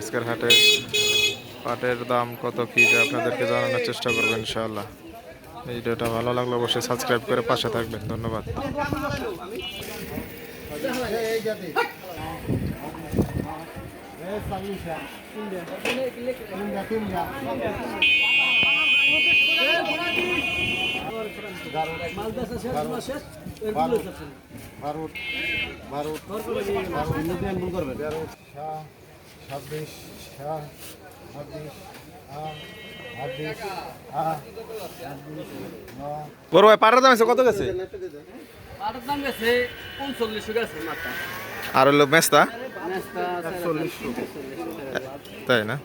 আজকের হাটে পাটের দাম কত কি আপনাদেরকে জানানোর চেষ্টা করব ইনশাআল্লাহ। ভিডিওটা ভালো লাগলে অবশ্যই সাবস্ক্রাইব করে পাশে থাকবেন, ধন্যবাদ। ভারত ভারত তেরো ছাব্বিশ বড় ভাই পাটের দাম আছে কত গেছে? পাটের দাম গেছে গেছে আর হলো মেস্তা? তাই না?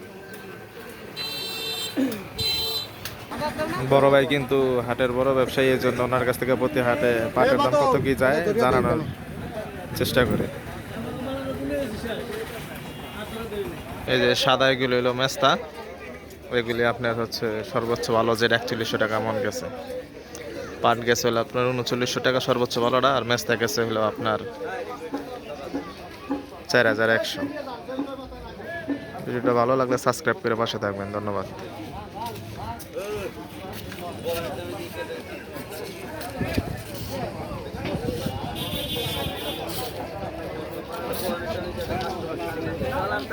বড় ভাই কিন্তু হাটের বড় ব্যবসায়ী এর জন্য ওনার কাছ থেকে প্রতি হাটে পাটের দাম কত কি যায় জানানোর চেষ্টা করে। এই যে সাদা এগুলো হলো মেস্তা। ওইগুলি আপনার হচ্ছে সর্বোচ্চ ভালো, যে একচল্লিশশো টাকা মন গেছে। পাট গেছে হলো আপনার উনচল্লিশশো টাকা সর্বোচ্চ ভালোটা, আর মেস্তা গেছে হলো আপনার চার হাজার একশো। ভিডিওটা ভালো লাগলে সাবস্ক্রাইব করে পাশে থাকবেন। ধন্যবাদ। Salam